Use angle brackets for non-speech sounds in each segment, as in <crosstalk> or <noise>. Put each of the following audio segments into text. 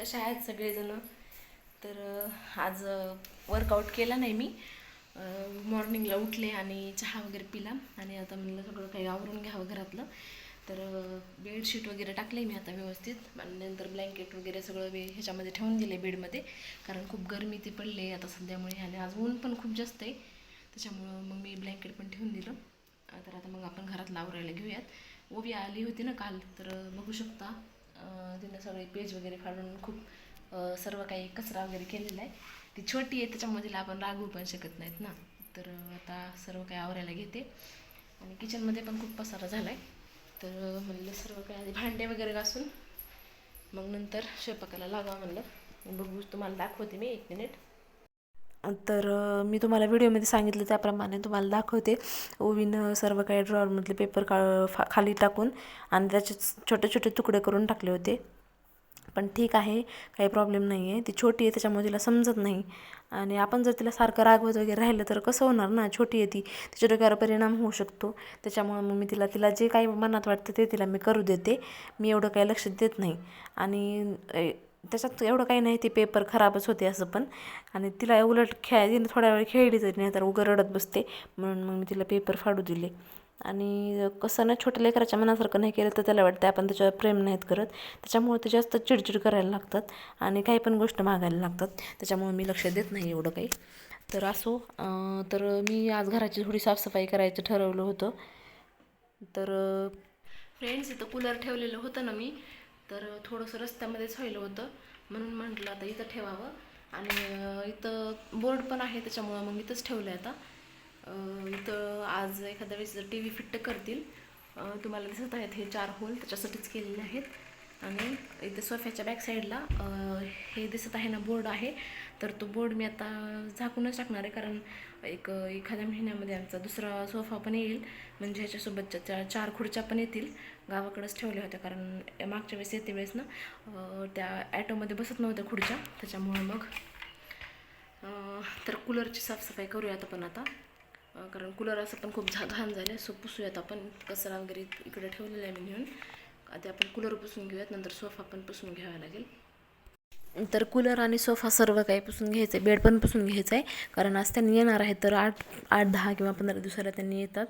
कशा आहेत सगळेजणं? तर आज वर्कआउट केला नाही मी. मॉर्निंगला उठले आणि चहा वगैरे पिला आणि आता म्हणलं सगळं काही आवरून घ्यावं घरातलं. तर बेडशीट वगैरे टाकले मी आता व्यवस्थित. आणि नंतर ब्लँकेट वगैरे सगळं मी ह्याच्यामध्ये ठेवून दिले बेडमध्ये. कारण खूप गरमी ती पडले आता सध्यामुळे. आणि आज ऊन पण खूप जास्त आहे. त्याच्यामुळं मग मी ब्लँकेट पण ठेवून दिलं. तर आता मग आपण घरात लावरायला घेऊयात. ओबी आली होती ना काल. तर बघू शकता. तिनं सगळे पेज वगैरे फाडून खूप सर्व काही कचरा वगैरे केलेला आहे. ती छोटी आहे त्याच्यामुळे तिला आपण रागवू पण शकत नाहीत ना. तर आता सर्व काही आवरायला घेते. आणि किचनमध्ये पण खूप पसारा झाला आहे तर म्हणलं सर्व काही आधी भांडे वगैरे घासून मग नंतर स्वयंपाकाला लागावं म्हणलं. बघू तुम्हाला दाखवते मी एक मिनिट तर मी तुम्हाला व्हिडिओमध्ये सांगितलं त्याप्रमाणे तुम्हाला दाखवते. ओवीनं सर्व काही ड्रॉवरमधले पेपर का फा खाली टाकून आणि त्याचे छोटे छोटे तुकडे करून टाकले होते. पण ठीक आहे काही प्रॉब्लेम नाही आहे ती छोटी आहे त्याच्यामुळे तिला समजत नाही. आणि आपण जर तिला सारखं रागवत वगैरे राहिलं तर कसं होणार ना? छोटी आहे ती. तिच्या डोक्यावर परिणाम होऊ शकतो. त्याच्यामुळं मग मी तिला तिला जे काही मनात वाटतं ते तिला मी करू देते. मी एवढं काही लक्ष देत नाही. आणि त्याच्यात एवढं काही नाही ते पेपर खराबच होते असं पण. आणि तिला उलट खेळ तिने थोड्या वेळ खेळली तरी नाही तर उगं रडत बसते. म्हणून मग मी तिला पेपर फाडू दिले. आणि कसं ना छोट्या लेकराच्या मनासारखं नाही केलं तर त्याला वाटतं आपण त्याच्यावर प्रेम नाहीत करत. त्याच्यामुळे ते जास्त चिडचिड करायला लागतात आणि काही पण गोष्ट मागायला लागतात. त्याच्यामुळे मी लक्ष देत नाही एवढं काही. तर असो तर मी आज घराची थोडी साफसफाई करायचं ठरवलं होतं. तर फ्रेंड्स इथं कूलर ठेवलेलं होतं ना मी. तर थोडंसं रस्त्यामध्येच व्हायलं होतं. म्हणून म्हटलं आता इथं ठेवावं. आणि इथं बोर्ड पण आहे त्याच्यामुळं मग इथंच ठेवलं आहे आता इथं आज एखाद्या वेळेस जर टी व्ही फिट्ट करतील तुम्हाला दिसत आहेत हे चार होल त्याच्यासाठीच केलेले आहेत. आणि इथे सोफ्याच्या बॅक साईडला हे दिसत आहे ना बोर्ड आहे. तर तो बोर्ड मी आता झाकूनच टाकणार आहे कारण एक एखाद्या महिन्यामध्ये आमचा दुसरा सोफा पण येईल. म्हणजे ह्याच्यासोबतच्या चार चार खुर्च्या पण येतील. गावाकडंच ठेवल्या होत्या कारण मागच्या वेळेस येते वेळेस ना त्या ॲटोमध्ये बसत नव्हत्या खुर्च्या. त्याच्यामुळं मग तर कूलरची साफसफाई करूयात आपण आता. कारण कूलर असं पण खूप झा घाण झालं सो पुसूयात आपण. कचरा वगैरे इकडे ठेवलेला आहे मी नेऊन. आधी आपण कूलर पुसून घेऊयात नंतर सोफा पण पुसून घ्यावा लागेल. तर कूलर आणि सोफा सर्व काही पुसून घ्यायचं आहे बेड पण पुसून घ्यायचं आहे कारण आज त्यांनी येणार आहेत तर आठ आठ दहा किंवा पंधरा दिवसाला त्यांनी येतात.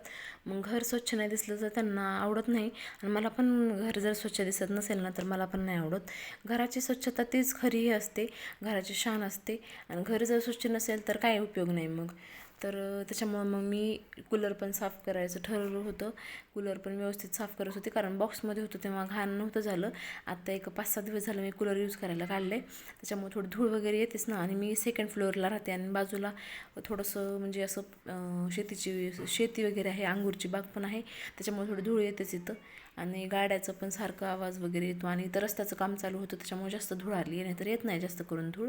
मग घर स्वच्छ नाही दिसलं तर त्यांना आवडत नाही. आणि मला पण घर जर स्वच्छ दिसत नसेल ना तर मला पण नाही आवडत. घराची स्वच्छता तीच खरीही असते. घराची शान असते. आणि घर जर स्वच्छ नसेल तर काय उपयोग नाही मग? तर त्याच्यामुळं मग मी कूलर पण साफ करायचं ठरवलं होतं. कूलर पण व्यवस्थित साफ करत होते कारण बॉक्समध्ये होतं तेव्हा घाण नव्हतं झालं. आत्ता एक पाच सहा दिवस झालं मी कूलर यूज करायला काढले त्याच्यामुळे थोडी धूळ वगैरे येतेच ना. आणि मी सेकंड फ्लोअरला राहते आणि बाजूला थोडंसं म्हणजे असं शेतीची शेती वगैरे आहे अंगूरची बाग पण आहे. त्याच्यामुळे थोडी धूळ येतेच इथं. आणि गाड्याचं पण सारखं आवाज वगैरे येतो. आणि इथं रस्त्याचं काम चालू होतं त्याच्यामुळे जास्त धूळ आली नाही तर येत नाही जास्त करून धूळ.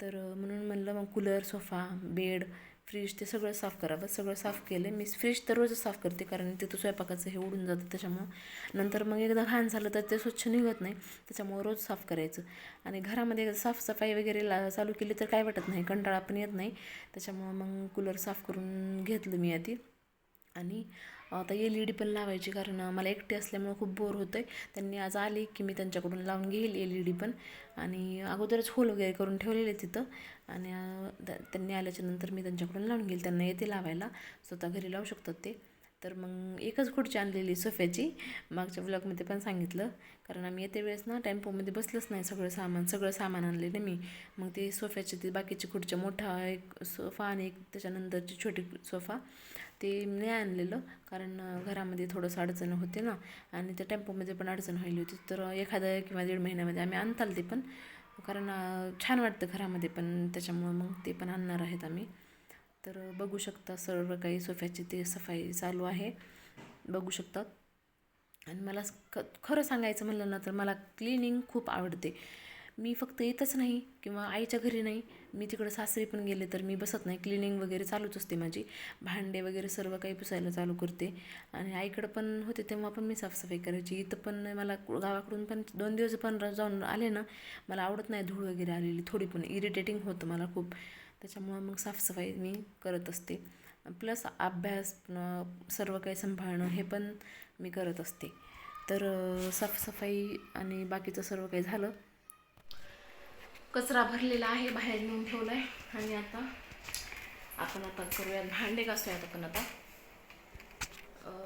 तर म्हणून म्हणलं मग कूलर सोफा बेड फ्रीज ते सगळं साफ करावं. सगळं साफ केलं. मी फ्रीज तर रोजच साफ करते कारण तिथं स्वयंपाकाचं हे उडून जातं. त्याच्यामुळं नंतर मग एकदा घाण झालं तर ते स्वच्छ निघत नाही. त्याच्यामुळं रोज साफ करायचं. आणि घरामध्ये साफसफाई वगैरे ला चालू केली तर काय वाटत नाही. कंटाळा पण येत नाही. त्याच्यामुळं मग कूलर साफ करून घेतलं मी आधी. आणि आता एल ई डी पण लावायची कारण मला एकटी असल्यामुळं खूप बोर होतं आहे त्यांनी आज आले की मी त्यांच्याकडून लावून घेईल एल ई डी पण. आणि अगोदरच होल वगैरे करून ठेवलेले तिथं. आणि त्यांनी आल्याच्यानंतर मी त्यांच्याकडून लावून घेईल. त्यांना येते लावायला. स्वतः घरी लावू शकतात ते. तर मग एकच खुर्ची आणलेली सोफ्याची. मागच्या ब्लॉगमध्ये पण सांगितलं. कारण आम्ही येते वेळेस ना टेम्पोमध्ये बसलंच नाही सगळं सामान सगळं सामान आणले ना मी. मग ते सोफ्याचे ते बाकीची खुर्च्या मोठा एक सोफा आणि एक त्याच्यानंतरची छोटी सोफा ते नाही आणलेलं. कारण घरामध्ये थोडंसं अडचण होते ना. आणि त्या टेम्पोमध्ये पण अडचण व्हायली होती. तर एखाद्या किंवा दीड महिन्यामध्ये आम्ही आणताल ते पण. कारण छान वाटतं घरामध्ये पण. त्याच्यामुळं मग ते पण आणणार आहेत आम्ही. तर बघू शकता सर्व काही सोफ्याची ते सफाई चालू आहे. बघू शकतात आणि मला ख खरं सांगायचं म्हणलं ना तर मला क्लिनिंग खूप आवडते. मी फक्त येतच नाही किंवा आईच्या घरी नाही. मी तिकडं सासरी पण गेले तर मी बसत नाही. क्लिनिंग वगैरे चालूच असते माझी. भांडे वगैरे सर्व काही पुसायला चालू करते. आणि आईकडं पण होते तेव्हा पण मी साफसफाई करायची. इथं पण मला गावाकडून पण दोन दिवस पण जाऊन आले ना मला आवडत नाही धूळ वगैरे आलेली. थोडी पण इरिटेटिंग होतं मला खूप. त्याच्यामुळं मग साफसफाई मी करत असते. प्लस अभ्यास सर्व काही सांभाळणं हे पण मी करत असते. तर साफसफाई आणि बाकीचं सर्व काही झालं. कचरा भरलेला आहे बाहेर नेऊन ठेवला आहे आणि आता आपण आता करूयात भांडे घासूयात आपण आता.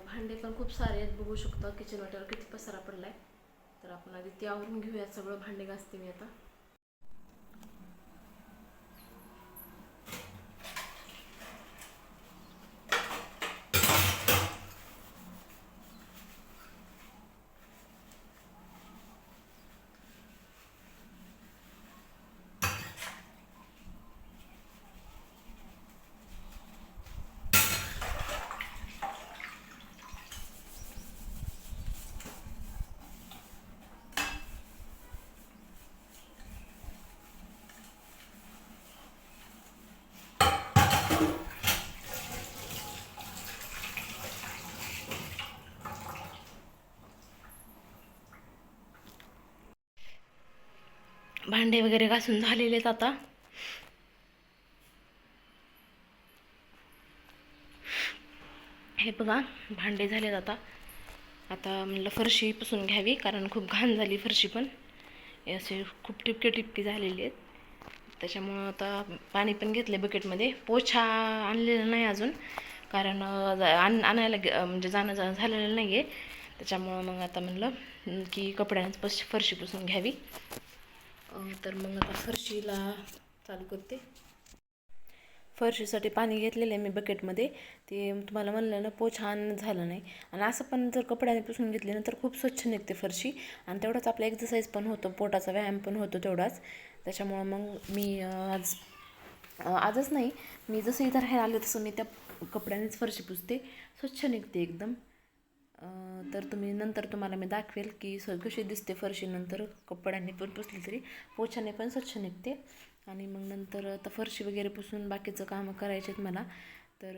भांडे पण खूप सारे आहेत. बघू शकता किचन वाट्यावर किती पसारा आहे तर आपण आधी ते आवरून घेऊयात सगळं भांडे घासते मी आता. भांडे वगैरे घासून झालेले आहेत आता. हे बघा भांडे झालेत आता. आता म्हणलं फरशी पुसून घ्यावी कारण खूप घाण झाली फरशी पण. असे खूप टिपके टिपके झालेले आहेत. त्याच्यामुळं आता पाणी पण घेतलं बकेटमध्ये पोछा आणलेला नाही अजून कारण आण आणायला म्हणजे जाणं जाणं झालेलं नाही आहे त्याच्यामुळं मग आता म्हणलं की कपड्यांच पस फरशी पुसून घ्यावी. तर मग आता फरशीला चालू करते. फरशीसाठी पाणी घेतलेलं आहे मी बकेटमध्ये ते तुम्हाला म्हणलं ना पो छान झालं नाही. आणि असं पण जर कपड्याने पुसून घेतले ना तर खूप स्वच्छ निघते फरशी. आणि तेवढाच आपला एक्झरसाईज पण होतो पोटाचा व्यायाम पण होतो तेवढाच. त्याच्यामुळं मग मी आज आजच नाही. मी जसं इथं राहायला आले तसं मी त्या कपड्यानेच फरशी पुसते. स्वच्छ निघते एकदम. तर तुम्ही नंतर तुम्हाला मी दाखवेल की स कशी दिसते फरशीनंतर कपड्यांनी पण पुसली तरी. पोछाने पण स्वच्छ निघते. आणि मग नंतर आता फरशी वगैरे पुसून बाकीचं कामं करायचे आहेत मला. तर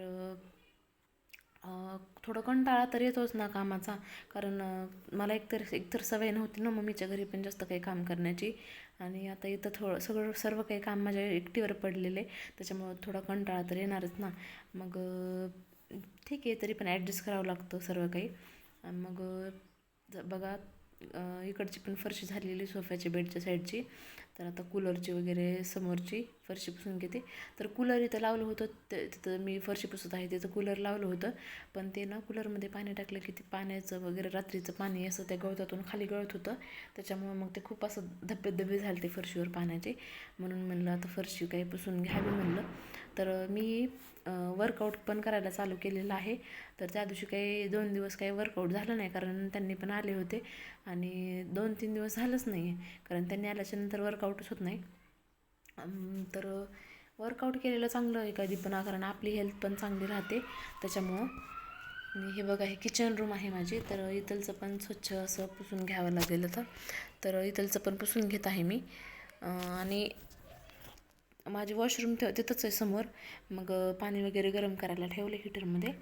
थोडं कंटाळा तर येतोच ना कामाचा. कारण मला एकतर एकतर सवय नव्हती ना मम्मीच्या घरी पण जास्त काही काम करण्याची. आणि आता इथं थोडं सगळं सर्व काही काम माझ्या एकटीवर पडलेले. त्याच्यामुळं थोडा कंटाळा तर येणारच ना. मग ठीक आहे तरी पण ॲडजस्ट करावं लागतं सर्व काही. मग बघा इकडची पण फरशी झालेली सोफ्याच्या बेडच्या साईडची. तर आता कूलरची वगैरे समोरची फरशी पुसून घेते. तर कूलर इथं लावलं होतं तिथं मी फरशी पुसत आहे तिथं कूलर लावलं होतं. पण ते ना कूलरमध्ये पाणी टाकलं की ते पाण्याचं वगैरे रात्रीचं पाणी असं त्या गवतातून खाली गळत होतं. त्याच्यामुळं मग ते खूप असं धब्बे धब्बे झाले ते फरशीवर पाण्याचे. म्हणून म्हणलं आता फरशी काही पुसून घ्यावी म्हणलं. तर मी वर्कआउट पण करायला चालू केलेलं आहे. तर त्या दिवशी काही दोन दिवस काही वर्कआउट झालं नाही कारण त्यांनी पण आले होते. आणि दोन तीन दिवस झालंच नाही आहे कारण त्यांनी आल्याच्यानंतर वर्कआउटच होत नाही. तर वर्कआउट केलेलं चांगलं आहे कधी पण कारण आपली हेल्थ पण चांगली राहते. त्याच्यामुळं आणि हे बघा हे किचन रूम आहे माझी. तर इथलचं पण स्वच्छ असं पुसून घ्यावं लागेल तर तर इथलचं पण पुसून घेत आहे मी. आणि माझे वॉशरूम ठेव तिथंच आहे समोर. मग पाणी वगैरे गरम करायला ठेवलं हिटरमध्ये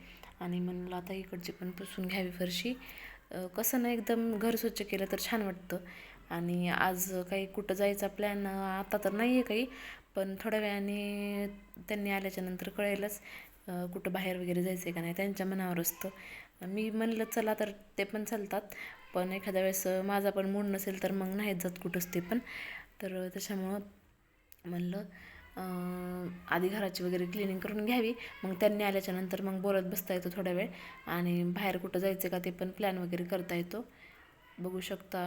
आणि म्हणलं आता इकडची पण पुसून घ्यावी फरशी. कसं ना एकदम घर स्वच्छ केलं तर छान वाटतं. आणि आज काही कुठं जायचा प्लॅन आता तर नाही आहे काही पण थोड्या वेळाने त्यांनी आल्याच्यानंतर कळेलच कुठं बाहेर वगैरे जायचं आहे का नाही त्यांच्या मनावर असतं. मी म्हणलं चला तर ते पण चालतात पण एखाद्या वेळेस माझा पण मूड नसेल तर मग नाहीत जात कुठंच ते पण. तर त्याच्यामुळं म्हणलं आधी घराची वगैरे क्लिनिंग करून घ्यावी. मग त्यांनी आल्याच्यानंतर मग बोलत बसता येतो थोडा वेळ. आणि बाहेर कुठं जायचं का ते पण प्लॅन वगैरे करता येतो. बघू शकता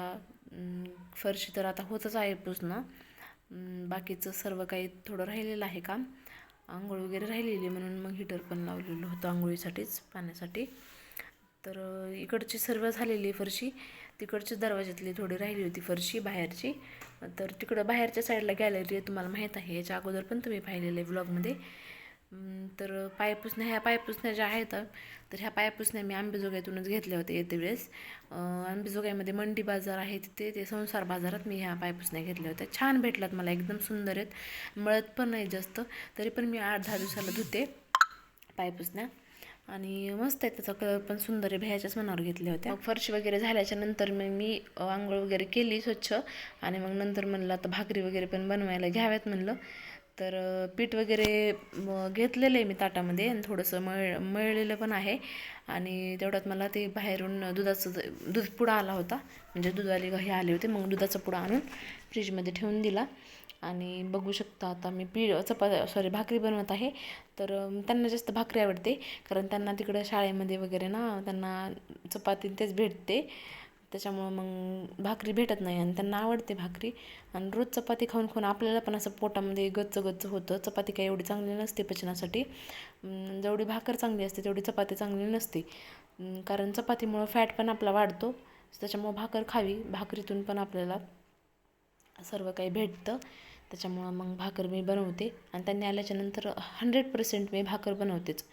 फरशी तर आता होतच आहे पुसणं. बाकीचं सर्व काही थोडं राहिलेलं आहे काम. आंघोळ वगैरे राहिलेली म्हणून मग हिटर पण लावलेलं होतं आंघोळीसाठीच पाण्यासाठी. तर इकडची सर्व झालेली फरशी. तिकडच्या दरवाजातली थोडी राहिली होती फरशी बाहेरची. तर तिकडं बाहेरच्या साईडला गॅलरी आहे तुम्हाला माहीत आहे याच्या अगोदर पण तुम्ही पाहिलेलं आहे ब्लॉगमध्ये तर पायपुसण्या ह्या पायपुसण्या ज्या आहेत तर ह्या पायपुसण्या मी आंबेजोगाईतूनच घेतल्या होत्या येते वेळेस. आंबेजोगाईमध्ये मंडी बाजार आहे तिथे ते संसार बाजारात मी ह्या पायपुसण्या घेतल्या होत्या. छान भेटल्यात मला एकदम सुंदर आहेत. मळत पण नाही जास्त तरी पण मी आठ दहा दिवसाला धुते पायपुसण्या आणि मस्त आहे त्याचा कलर पण सुंदर आहे भ्याच्याच मनावर घेतल्या होत्या. मग फरशी वगैरे झाल्याच्यानंतर मग मी आंघोळ वगैरे केली स्वच्छ. आणि मग नंतर म्हणलं आता भाकरी वगैरे पण बनवायला घ्याव्यात म्हणलं. तर पीठ वगैरे घेतलेलं आहे मी ताटामध्ये आणि थोडंसं मळ मळलेलं पण आहे. आणि तेवढ्यात मला ते बाहेरून दुधाचं दूध पुडा आला होता. म्हणजे दुधाले हे आले होते मग दुधाचा पुडा आणून फ्रीजमध्ये ठेवून दिला. आणि बघू शकता आता मी पी चपा सॉरी भाकरी बनवत आहे. तर त्यांना जास्त भाकरी आवडते. कारण त्यांना तिकडं शाळेमध्ये वगैरे ना त्यांना चपाती तेच भेटते. त्याच्यामुळं मग भाकरी भेटत नाही आणि त्यांना आवडते भाकरी. आणि रोज चपाती खाऊन खाऊन आपल्याला पण असं पोटामध्ये गच्च गच्च होतं. चपाती काही एवढी चांगली नसते पचनासाठी. जेवढी भाकर चांगली असते तेवढी चपाती चांगली नसते. कारण चपातीमुळं फॅट पण आपला वाढतो. त्याच्यामुळं भाकर खावी. भाकरीतून पण आपल्याला सर्व काही भेटतं. त्याच्यामुळं मग भाकर मी बनवते. आणि त्यांनी आल्याच्यानंतर हंड्रेड पर्सेंट मी भाकर बनवतेच.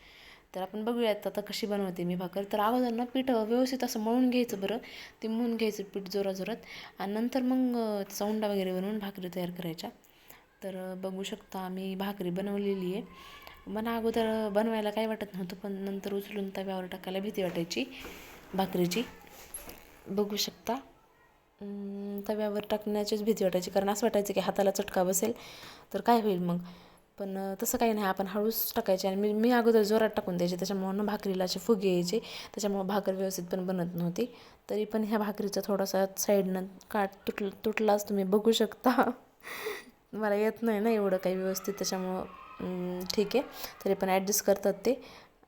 तर आपण बघूयात आता कशी बनवते मी भाकर. तर अगोदर ना पीठ व्यवस्थित असं मळून घ्यायचं बरं. ते मळून घ्यायचं पीठ जोराजोरात. आणि नंतर मग अं, त्याचा उंडा वगैरे बनवून भाकरी तयार करायच्या. तर बघू शकता मी भाकरी बनवलेली आहे. मला अगोदर बनवायला काही वाटत नव्हतं पण नंतर उचलून तव्यावर टाकायला भीती वाटायची भाकरीची. बघू शकता. तव्यावर टाकण्याचीच भीती वाटायची. कारण असं वाटायचं की हाताला चटका बसेल तर काय होईल मग? पण तसं काही नाही. आपण हळूच टाकायचे आणि मी मी अगोदर जोरात टाकून द्यायचे. त्याच्यामुळं ना भाकरीला असे फुगे यायचे. त्याच्यामुळं भाकर व्यवस्थित पण बनत नव्हती. तरी पण ह्या भाकरीचा थोडासा साईडनं काट तुटल तुटलाच तुम्ही बघू शकता. <laughs> मला येत नाही ना एवढं काही व्यवस्थित. त्याच्यामुळं ठीक आहे. तरी पण ॲडजस्ट करतात ते.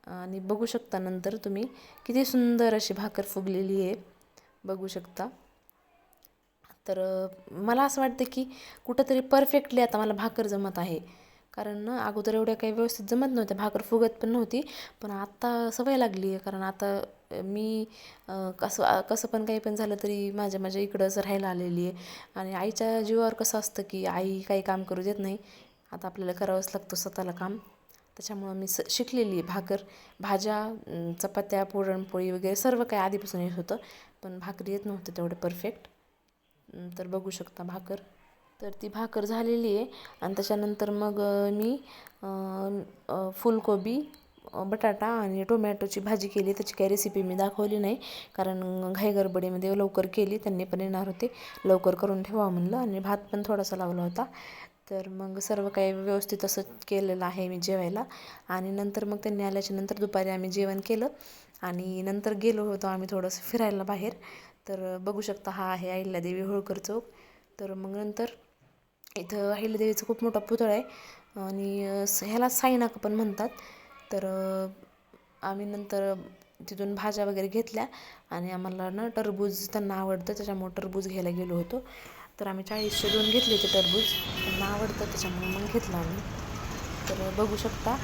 आणि बघू शकता नंतर तुम्ही. किती सुंदर अशी भाकर फुगलेली आहे. बघू शकता. तर मला असं वाटतं की कुठंतरी परफेक्टली आता मला भाकर जमत आहे. कारण ना अगोदर एवढ्या काही व्यवस्थित जमत नव्हत्या. भाकर फुगत पण नव्हती. पण आत्ता सवय लागली आहे. कारण आता मी कसं कसं पण काही पण झालं तरी माझ्या माझ्या इकडंच राहायला आलेली आहे. आणि आईच्या जीवावर कसं असतं की आई काही काम करू देत नाही. आता आपल्याला करावंच लागतं स्वतःला काम. त्याच्यामुळं मी स शिकलेली आहे भाकर. भाज्या चपात्या पुरणपोळी वगैरे सर्व काही आधीपासून येत होतं. पण भाकरी येत नव्हतं तेवढं परफेक्ट तर बघू शकता भाकर. तर ती भाकर झालेली आहे आणि त्याच्यानंतर मग मी फुलकोबी बटाटा आणि टोमॅटोची भाजी केली. त्याची काही रेसिपी मी दाखवली नाही कारण घाईगरबडीमध्ये लवकर केली. त्यांनी पण येणार होते. लवकर करून ठेवा म्हणलं आणि भात पण थोडासा लावला होता. तर मग सर्व काही व्यवस्थित असं केलेलं आहे मी जेवायला. आणि नंतर मग त्यांनी आल्याच्यानंतर दुपारी आम्ही जेवण केलं. आणि नंतर गेलो होतो आम्ही थोडंसं फिरायला बाहेर. तर बघू शकता हा आहे अहिल्यादेवी होळकर चौक. तर मग नंतर इथं अहिल्यादेवीचं खूप मोठा पुतळा आहे. आणि स- ह्याला साईनाक पण म्हणतात. तर आम्ही नंतर तिथून भाज्या वगैरे घेतल्या. आणि आम्हाला ना टरबूज त्यांना आवडतं त्याच्यामुळे टरबूज घ्यायला गेलो होतो. तर आम्ही चाळीसशे दोन घेतले होते टरबूज. त्यांना आवडतं त्याच्यामुळे मग घेतलं आम्ही. तर बघू शकता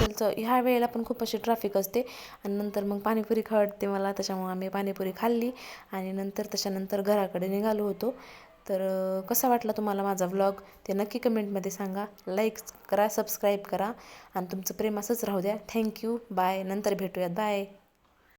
अं, ह्या वेळेला पण खूप अशी ट्रॅफिक असते. आणि नंतर मग पाणीपुरी खावडते मला त्याच्यामुळं आम्ही पाणीपुरी खाल्ली. आणि नंतर त्याच्यानंतर घराकडे निघालो होतो. तर कसा वाटला तुम्हाला माझा व्लॉग ते नक्की कमेंटमध्ये सांगा. लाईक करा सबस्क्राईब करा. आणि तुमचं प्रेम असंच राहू द्या. थँक्यू बाय नंतर भेटूयात. बाय